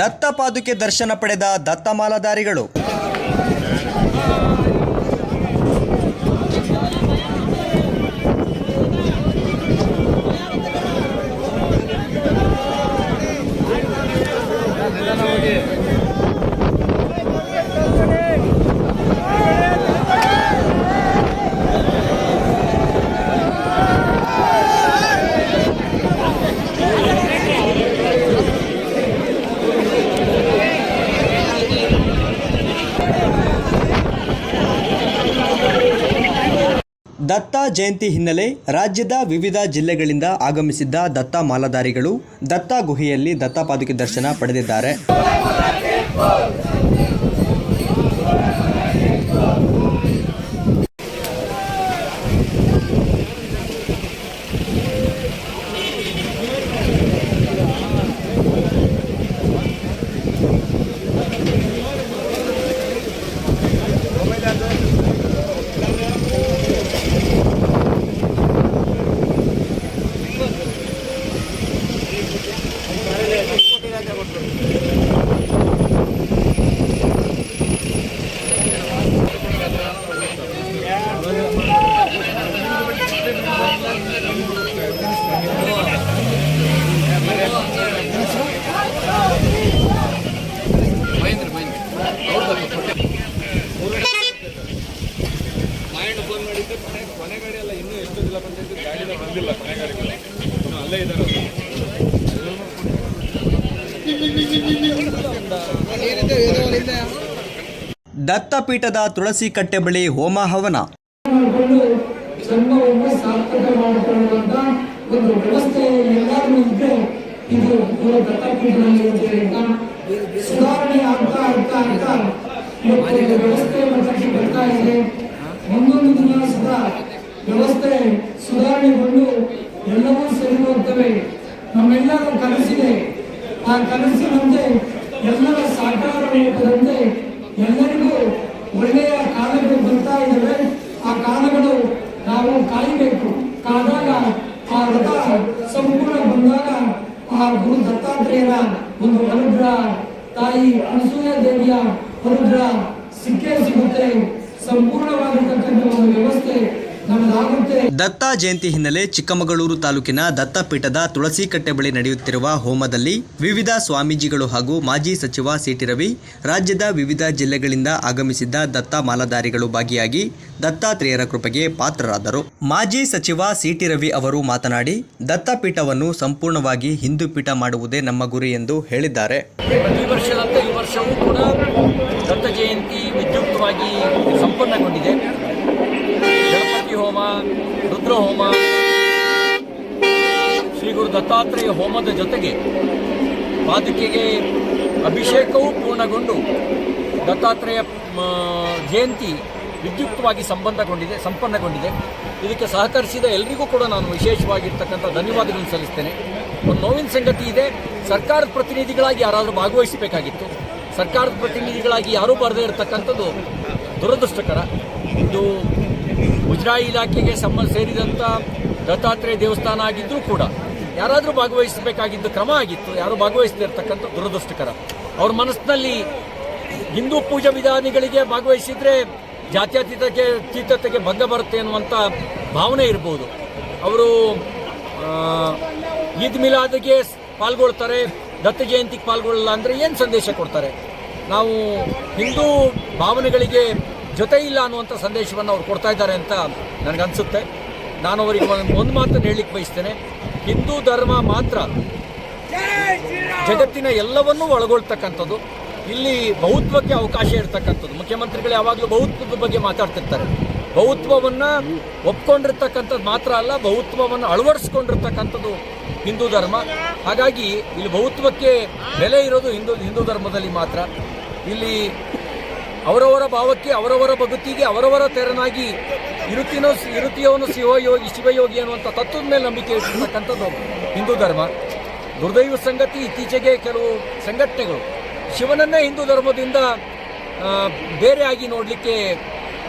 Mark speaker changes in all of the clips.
Speaker 1: ದತ್ತ ಪಾದುಕೆ ದರ್ಶನ ಪಡೆದ ದತ್ತ ದತ್ತ ಜಯಂತಿ ಹಿನ್ನೆಲೆ ರಾಜ್ಯದ ವಿವಿಧ ಜಿಲ್ಲೆಗಳಿಂದ ಆಗಮಿಸಿದ್ದ ದತ್ತ ಮಾಲಾಧಾರಿಗಳು ದತ್ತ ಗುಹೆಯಲ್ಲಿ ದತ್ತ ಪಾದುಕೆ ದರ್ಶನ ಪಡೆದಿದ್ದಾರೆ. ದತ್ತಪೀಠದ ತುಳಸಿ ಕಟ್ಟೆ ಬಳಿ ಹೋಮ ಹವನ.
Speaker 2: ಸಾರ್ಥಕ ಮಾಡಿಕೊಳ್ಳುವಂತ ಒಂದು ವ್ಯವಸ್ಥೆ ಎಲ್ಲರೂ ಇದ್ರೆ ಇದು ದತ್ತಪೀಠದಲ್ಲಿ ಅಂತ ಸುಧಾರಣೆ ಆಗ್ತಾ ಆಗ್ತಾ ಆಗ್ತಾ ಇವತ್ತು ಒಂದು ವ್ಯವಸ್ಥೆ ಮಟ್ಟಕ್ಕೆ ಬರ್ತಾ ಇದೆ. ಒಂದೊಂದು ದಿನ ಸಹ ವ್ಯವಸ್ಥೆ ಸುಧಾರಣೆಗೊಂಡು ಎಲ್ಲವೂ ಸರಿ ಹೋಗ್ತವೆ ನಮ್ಮೆಲ್ಲರ ಕನಸಿದೆ. ಆ ಕನಸಿನಂತೆ ಎಲ್ಲರ ಸಾಕಾರ ರೂಪದಂತೆ ಎಲ್ಲರಿಗೂ ಒಳ್ಳೆಯ ಕಾಲಗಳು ಬರ್ತಾ ಇದ್ದಾವೆ. ಆ ಕಾಲಗಳು ನಾವು ಕಾಯಬೇಕು. ಸಂಪೂರ್ಣ ಬಂದಾಗ ಆ ಗುರು ದತ್ತಾತ್ರೇಯರ ಒಂದು ಅನುಗ್ರಹ ತಾಯಿ ಅನಸೂಯ ದೇವಿಯ ಅನುಗ್ರಹ ಸಿಕ್ಕೇ ಸಿಗುತ್ತೆ ಸಂಪೂರ್ಣವಾಗಿರ್ತಕ್ಕಂಥ ಒಂದು ವ್ಯವಸ್ಥೆ ನಮ್ಮದಾಗುತ್ತೆ
Speaker 1: ದತ್ತ ಜಯಂತಿ ಹಿನ್ನೆಲೆ ಚಿಕ್ಕಮಗಳೂರು ತಾಲೂಕಿನ ದತ್ತಪೀಠದ ತುಳಸಿ ಕಟ್ಟೆ ಬಳಿ ನಡೆಯುತ್ತಿರುವ ಹೋಮದಲ್ಲಿ ವಿವಿಧ ಸ್ವಾಮೀಜಿಗಳು ಹಾಗೂ ಮಾಜಿ ಸಚಿವ ಸಿಟಿ ರವಿ ರಾಜ್ಯದ ವಿವಿಧ ಜಿಲ್ಲೆಗಳಿಂದ ಆಗಮಿಸಿದ್ದ ದತ್ತ ಮಾಲಾಧಾರಿಗಳು ಭಾಗಿಯಾಗಿ ದತ್ತಾತ್ರೇಯರ ಕೃಪೆಗೆ ಪಾತ್ರರಾದರು. ಮಾಜಿ ಸಚಿವ ಸಿಟಿ ರವಿ ಅವರು ಮಾತನಾಡಿ ದತ್ತಪೀಠವನ್ನು ಸಂಪೂರ್ಣವಾಗಿ ಹಿಂದೂ ಪೀಠ ಮಾಡುವುದೇ ನಮ್ಮ ಗುರಿ ಎಂದು ಹೇಳಿದ್ದಾರೆ.
Speaker 3: ಪ್ರತಿ ವರ್ಷದಂತೆ ಈ ವರ್ಷವೂ ಕೂಡ ದತ್ತ ಜಯಂತಿ ವಿದ್ಯುಕ್ತವಾಗಿ ಸಂಪನ್ನಗೊಂಡಿದೆ. ಗಣಪತಿ ಹೋಮ, ರುದ್ರ ಹೋಮ ಶ್ರೀ ಗುರು ದತ್ತಾತ್ರೇಯ ಹೋಮದ ಜೊತೆಗೆ ಪಾದುಕೆಗೆ ಅಭಿಷೇಕವೂ ಪೂರ್ಣಗೊಂಡು ದತ್ತಾತ್ರೇಯ ಜಯಂತಿ ವಿದ್ಯುಕ್ತವಾಗಿ ಸಂಬಂಧಗೊಂಡಿದೆ, ಸಂಪನ್ನಗೊಂಡಿದೆ. ಇದಕ್ಕೆ ಸಹಕರಿಸಿದ ಎಲ್ಲರಿಗೂ ಕೂಡ ನಾನು ವಿಶೇಷವಾಗಿರ್ತಕ್ಕಂಥ ಧನ್ಯವಾದಗಳನ್ನು ಸಲ್ಲಿಸ್ತೇನೆ. ಒಂದು ನೋವಿನ ಸಂಗತಿ ಇದೆ, ಸರ್ಕಾರದ ಪ್ರತಿನಿಧಿಗಳಾಗಿ ಯಾರಾದರೂ ಭಾಗವಹಿಸಬೇಕಾಗಿತ್ತು. ಸರ್ಕಾರದ ಪ್ರತಿನಿಧಿಗಳಾಗಿ ಯಾರೂ ಬರದೇ ಇರತಕ್ಕಂಥದ್ದು ದುರದೃಷ್ಟಕರ. ಇದು ಮುಜರಾಯಿ ಇಲಾಖೆಗೆ ಸಂಬಂಧ ಸೇರಿದಂಥ ದತ್ತಾತ್ರೇಯ ದೇವಸ್ಥಾನ ಆಗಿದ್ದರೂ ಕೂಡ ಯಾರಾದರೂ ಭಾಗವಹಿಸಬೇಕಾಗಿದ್ದು ಕ್ರಮ ಆಗಿತ್ತು. ಯಾರು ಭಾಗವಹಿಸದೇ ಇರತಕ್ಕಂಥ ದುರದೃಷ್ಟಕರ. ಅವ್ರ ಮನಸ್ಸಿನಲ್ಲಿ ಹಿಂದೂ ಪೂಜಾ ವಿಧಾನಗಳಿಗೆ ಭಾಗವಹಿಸಿದರೆ ಜಾತ್ಯತೀತಕ್ಕೆ ತೀತತೆಗೆ ಭಂಗ ಬರುತ್ತೆ ಅನ್ನುವಂಥ ಭಾವನೆ ಇರ್ಬೋದು. ಅವರು ಈದ್ ಮಿಲಾದ್ಗೆ ಪಾಲ್ಗೊಳ್ತಾರೆ, ದತ್ತ ಜಯಂತಿಗೆ ಪಾಲ್ಗೊಳ್ಳಲ್ಲ ಅಂದರೆ ಏನು ಸಂದೇಶ ಕೊಡ್ತಾರೆ? ನಾವು ಹಿಂದೂ ಭಾವನೆಗಳಿಗೆ ಜೊತೆ ಇಲ್ಲ ಅನ್ನುವಂಥ ಸಂದೇಶವನ್ನು ಅವ್ರು ಕೊಡ್ತಾ ಇದ್ದಾರೆ ಅಂತ ನನಗನ್ಸುತ್ತೆ. ನಾನು ಅವರಿಗೆ ಒಂದು ಮಾತನ್ನು ಹೇಳಲಿಕ್ಕೆ ಬಯಸ್ತೇನೆ. ಹಿಂದೂ ಧರ್ಮ ಮಾತ್ರ ಜಗತ್ತಿನ ಎಲ್ಲವನ್ನೂ ಒಳಗೊಳ್ತಕ್ಕಂಥದ್ದು. ಇಲ್ಲಿ ಬಹುತ್ವಕ್ಕೆ ಅವಕಾಶ ಇರತಕ್ಕಂಥದ್ದು. ಮುಖ್ಯಮಂತ್ರಿಗಳು ಯಾವಾಗಲೂ ಬಹುತ್ವದ ಬಗ್ಗೆ ಮಾತಾಡ್ತಿರ್ತಾರೆ. ಬಹುತ್ವವನ್ನು ಒಪ್ಕೊಂಡಿರ್ತಕ್ಕಂಥದ್ದು ಮಾತ್ರ ಅಲ್ಲ ಬಹುತ್ವವನ್ನು ಅಳವಡಿಸ್ಕೊಂಡಿರ್ತಕ್ಕಂಥದ್ದು ಹಿಂದೂ ಧರ್ಮ. ಹಾಗಾಗಿ ಇಲ್ಲಿ ಬಹುತ್ವಕ್ಕೆ ಬೆಲೆ ಇರೋದು ಹಿಂದೂ ಹಿಂದೂ ಧರ್ಮದಲ್ಲಿ ಮಾತ್ರ. ಇಲ್ಲಿ ಅವರವರ ಭಾವಕ್ಕೆ, ಅವರವರ ಭಗತಿಗೆ ಅವರವರ ತೆರನಾಗಿ ಇರುತ್ತಿನೋ ಇರುತಿಯವನು ಶಿವಯೋಗಿ ಶಿವಯೋಗಿ ಅನ್ನುವಂಥ ತತ್ವದ ಮೇಲೆ ನಂಬಿಕೆ ಇಟ್ಟಿರ್ತಕ್ಕಂಥದ್ದು ಹಿಂದೂ ಧರ್ಮ. ದುರ್ದೈವ ಸಂಗತಿ ಇತ್ತೀಚೆಗೆ ಕೆಲವು ಸಂಘಟನೆಗಳು. ಶಿವನನ್ನೇ ಹಿಂದೂ ಧರ್ಮದಿಂದ ಬೇರೆಯಾಗಿ ನೋಡಲಿಕ್ಕೆ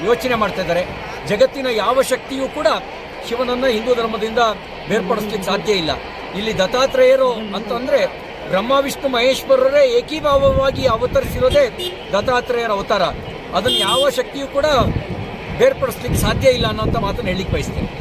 Speaker 3: ಯೋಚನೆ ಮಾಡ್ತಾ ಇದ್ದಾರೆ. ಜಗತ್ತಿನ ಯಾವ ಶಕ್ತಿಯೂ ಕೂಡ ಶಿವನನ್ನು ಹಿಂದೂ ಧರ್ಮದಿಂದ ಬೇರ್ಪಡಿಸ್ಲಿಕ್ಕೆ ಸಾಧ್ಯ ಇಲ್ಲ. ಇಲ್ಲಿ ದತ್ತಾತ್ರೇಯರು ಅಂತಂದರೆ ಬ್ರಹ್ಮ, ವಿಷ್ಣು, ಮಹೇಶ್ವರರೇ ಏಕೀಭಾವವಾಗಿ ಅವತರಿಸಿರೋದೇ ದತ್ತಾತ್ರೇಯರ ಅವತಾರ. ಅದನ್ನು ಯಾವ ಶಕ್ತಿಯೂ ಕೂಡ ಬೇರ್ಪಡಿಸ್ಲಿಕ್ಕೆ ಸಾಧ್ಯ ಇಲ್ಲ ಅನ್ನೋಂಥ ಮಾತನ್ನು ಹೇಳಲಿಕ್ಕೆ ಬಯಸ್ತೇನೆ.